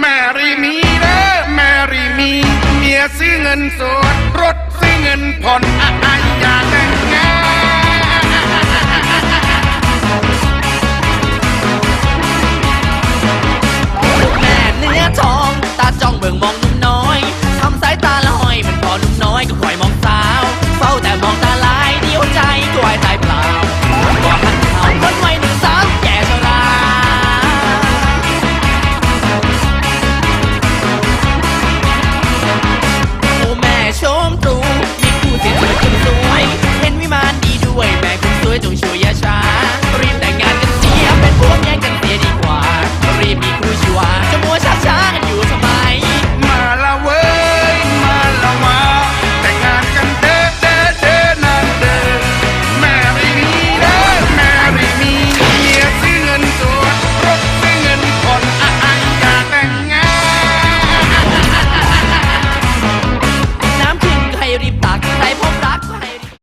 แมรี่มีเด้อแมรี่มี เมียซื้อเงินสด รถซื้อเงินผ่อน